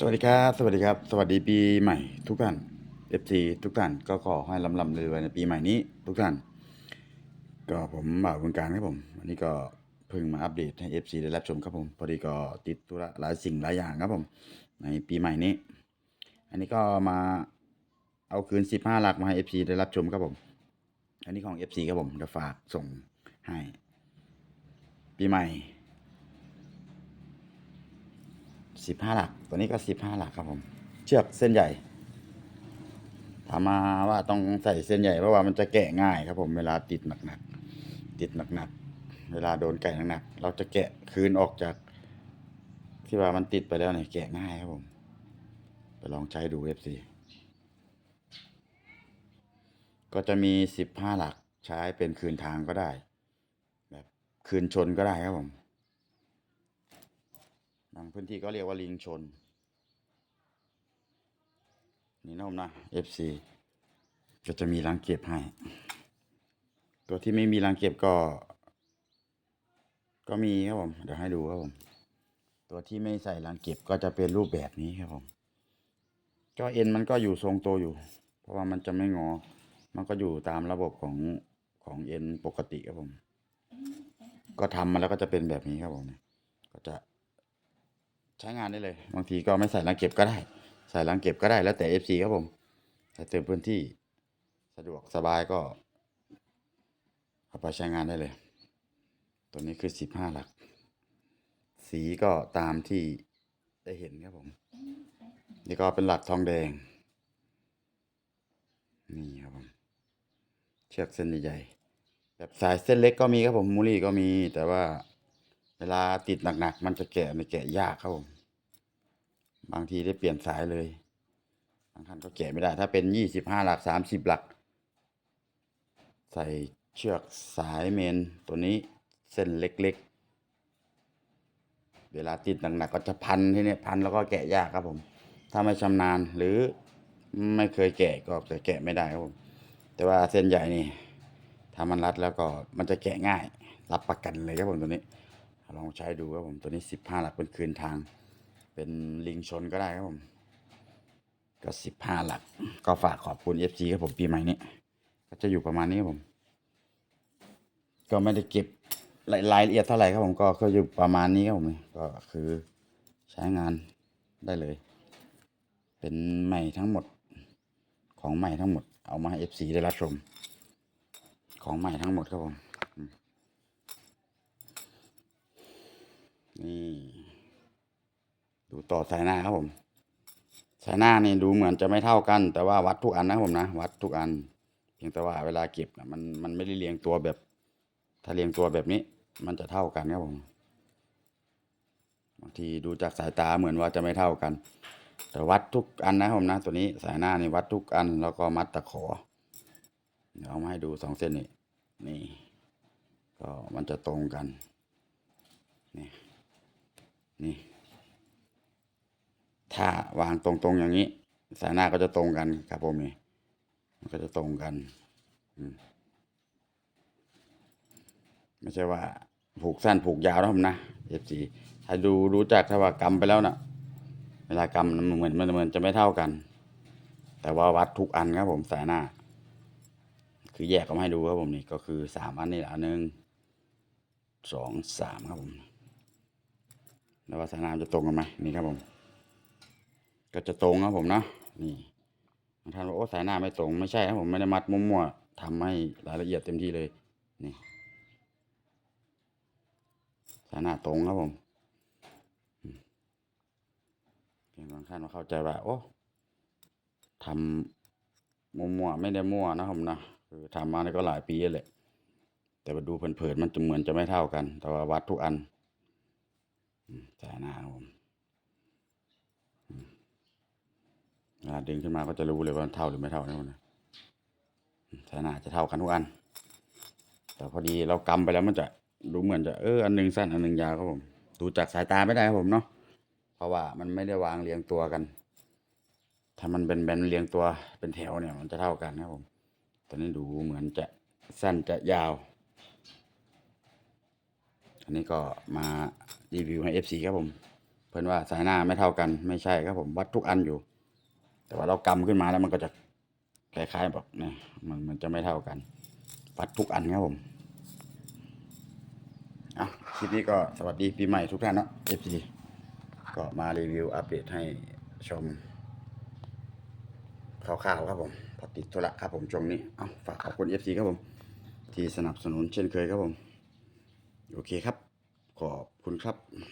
สวัสดีครับ สวัสดีครับ สวัสดีปีใหม่ทุกท่าน FC ทุกท่านก็ขอให้ลำลำเลยในปีใหม่นี้ ทุกท่าน ก็ผมบ่าวบุญการครับผมวันนี้ก็เพิ่งมาอัปเดตให้ FC ได้รับชมครับผม พอดีก็ติดธุระหลายสิ่งหลายอย่างครับผม ในปีใหม่นี้ อันนี้ก็มาเอาคืน 15 หลักมาให้ FC ได้รับชมครับผม อันนี้ของ FC ครับผมจะฝากส่งให้ ปีใหม่ สิบห้าหลัก ตัวนี้ก็สิบห้าหลักครับผม เชือกเส้นใหญ่ ถามมาว่าต้องใส่เส้นใหญ่เพราะว่ามันจะแกะง่ายครับผมเวลาติดหนักๆติดหนักๆเวลาโดนไก่หนักๆเราจะแกะคืนออกจาก ที่ว่ามันติดไปแล้วเนี่ยแกะง่ายครับผม ไปลองใช้ดูเอฟซีก็จะมีสิบห้าหลักใช้เป็นคืนทางก็ได้ แบบคืนชนก็ได้ครับผมางพื้นที่ก็เรียกว่าลิงชน นี่นะผมนะ FC ก็จะมีรังเก็บให้ ตัวที่ไม่มีรังเก็บก็ ก็มีครับผม เดี๋ยวให้ดูครับผม ตัวที่ไม่ใส่รังเก็บก็จะเป็นรูปแบบนี้ครับผม ก็เอ็นมันก็อยู่ทรงตัวอยู่ เพราะว่ามันจะไม่งอ มันก็อยู่ตามระบบของของเอ็นปกติครับผม ก็ทำมาแล้วก็จะเป็นแบบนี้ครับผม ก็จะ ใช้งานได้เลย บางทีก็ไม่ใส่รังเก็บก็ได้ ใส่รังเก็บก็ได้แล้วแต่ FC ครับผมใส่เติมพื้นที่สะดวกสบายก็เอาไปใช้งานได้เลย ตัวนี้คือสิบห้าหลัก สีก็ตามที่ได้เห็นครับผม นี่ก็เป็นหลักทองแดง นี่ครับผม เชือกเส้นใหญ่ๆแบบสายเส้นเล็กก็มีครับผมมูลี่ก็มีแต่ว่า เวลาติดหนักๆมันจะแกะไม่แกะยากครับผมบางทีได้เปลี่ยนสายเลยบางท่านก็แกะไม่ได้ ถ้าเป็นยี่สิบห้าหลักสามสิบหลัก ใส่เชือกสายเมนตัวนี้เส้นเล็กๆ เวลาติดหนักๆก็จะพันที่นี่พันแล้วก็แกะยากครับผม ถ้าไม่ชำนาญหรือไม่เคยแกะก็จะแกะไม่ได้ครับผมแต่ว่าเส้นใหญ่นี่ถ้ามันรัดแล้วก็มันจะแกะง่าย รับประกันเลยครับผมตัวนี้ ลองใช้ดูครับผมตัวนี้สิบห้าหลักเป็นคืนทาง เป็นลิงชนก็ได้ครับผม ก็สิบห้าหลัก ก็ฝากขอบคุณเอฟซีครับผมปีใหม่นี้ ก็จะอยู่ประมาณนี้ครับผม ก็ไม่ได้เก็บรายรายละเอียดเท่าไหร่ครับผมก็ก็อยู่ประมาณนี้ครับผมก็คือใช้งานได้เลย เป็นใหม่ทั้งหมดของใหม่ทั้งหมด เอามาให้เอฟซีได้รับชม ของใหม่ทั้งหมดครับผม นี่ ดูต่อสายหน้าครับผม สายหน้านี่ดูเหมือนจะไม่เท่ากัน แต่ว่าวัดทุกอันนะผมนะ วัดทุกอัน เพียงแต่ว่าเวลาเก็บนะมันมันไม่ได้เรียงตัวแบบ ถ้าเรียงตัวแบบนี้ มันจะเท่ากันครับผมบางทีดูจากสายตาเหมือนว่าจะไม่เท่ากัน แต่วัดทุกอันนะผมนะ ตัวนี้สายหน้านี่วัดทุกอันแล้วก็มัดตะขอเดี๋ยวเอามาให้ดูสองเส้นนี่นี่ ก็มันจะตรงกันนี่ นี่ ถ้าวางตรงๆอย่างนี้ สายหน้าก็จะตรงกันครับผมนี่มันก็จะตรงกันไม่ใช่ว่า ผูกสั้นผูกยาวนะผมนะเอฟซีถ้าดูรู้จักถ้าว่ากำไปแล้วนะ่ะ เวลากำมันเหมือนมันเหมือนจะไม่เท่ากัน แต่ว่าวัดทุกอันครับผมสายหน้า คือแยกออกมาให้ดูครับผมนี่ก็คือสามอันนี่แหละหนึ่งสองสามครับผม แล้วว่าสายน้ำจะตรงกันไหมนี่ครับผม ก็จะตรงครับผมเนาะนี่บางท่านบอกโอ้สายหน้าไม่ตรงไม่ใช่ครับผมไม่ได้มัดมั่วๆทำให้รายละเอียดเต็มที่เลยนี่สายหน้าตรงครับผมเพียงบางท่านมาเข้าใจว่าโอ้ทำมั่วๆไม่ได้มั่วนะผมนะคือทำมานี่ก็หลายปีแล้วแหละแต่ว่าดูเผินๆมันจะเหมือนจะไม่เท่ากัน แต่ว่าวัดทุกอัน สายหน้าผมเวลาดึงขึ้นมาก็จะรู้เลยว่าเท่าหรือไม่เท่านะผมนะอืมสายหน้าจะเท่ากันทุกอัน แต่พอดีเรากำไปแล้วมันจะดูเหมือนจะเอออันหนึงสั้นอันหนึงยาวครับผม ดูจากสายตาไม่ได้ครับผมเนาะ เพราะว่ามันไม่ได้วางเรียงตัวกัน ถ้ามันเป็นแบนเรียงตัวเป็นแถวเนี่ย มันจะเท่ากันครับผม ตอนนี้ดูเหมือนจะสั้นจะยาว อันนี้ก็มารีวิวให้ FC ครับผม เพิ่อนว่าสายหน้าไม่เท่ากันไม่ใช่ครับผมวัดทุกอันอยู่ แต่ว่าเรากำขึ้นมาแล้วมันก็จะคล้ายๆแบบเนี่ยมันมันจะไม่เท่ากัน วัดทุกอันครับผมอะคลิปนี้ก็สวัสดีปีใหม่ทุกท่านเนาะ FC ก็มารีวิวอัปเดตให้ชมคร่าวๆครับผมพอติดธุระครับผมช่วงนี้เอาฝากขอบคุณ FC ครับผม ที่สนับสนุนเช่นเคยครับผม โอเคครับ ขอบคุณครับ